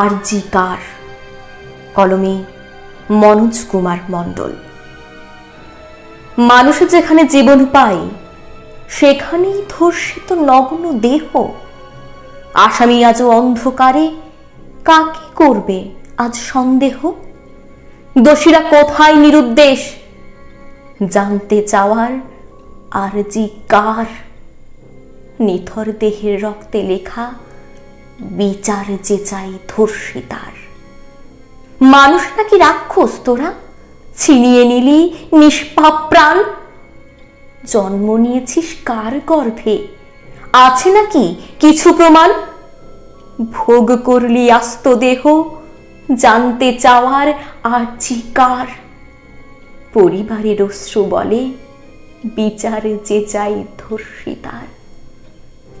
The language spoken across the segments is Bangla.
আর জি কার? কলমে মনোজ কুমার মণ্ডল। মানুষ যেখানে জীবন পায়, সেখানেই ধর্ষিত নগ্ন দেহ। আসামি আজও অন্ধকারে, কাকে করবে আজ সন্দেহ? দোষীরা কোথায় নিরুদ্দেশ? জানতে চাওয়ার আর জি কার? নিথর দেহের রক্তে লেখা বিচার যে চাই ধর্ষিতার মানুষ নাকি রাক্ষস তোরা? ছিনিয়ে নিলি নিষ্পাপ প্রাণ? জন্ম নিয়েছিস কার গর্ভে? আছে নাকি কিছু প্রমাণ? ভোগ করলি আস্ত দেহ, জানতে চাওয়ার আর চিকার পরিবারের অশ্রু বলে, বিচারে যে চাই ধর্ষিতার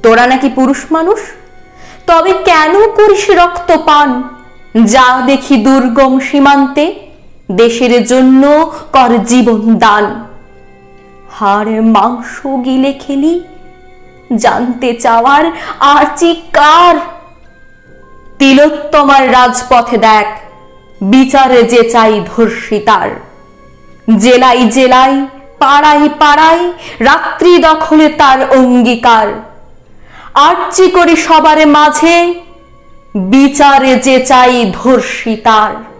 তোরা নাকি পুরুষ মানুষ? তবে কেন করিস রক্ত পান যা দেখি দুর্গম সীমান্তে, দেশের জন্য কর জীবন দান। হাড় মাংস গিলে খেলি, জানতে চাওয়ার আর চিকার তিলোত্তমার রাজপথে দেখ, বিচারে যে চাই ধর্ষিতার জেলায় জেলায়, পাড়ায় পাড়ায়, রাত্রি দখলে তার অঙ্গীকার। আর্চি করি সবার মাঝে। বিচারে যে চাই ধর্ষিতার।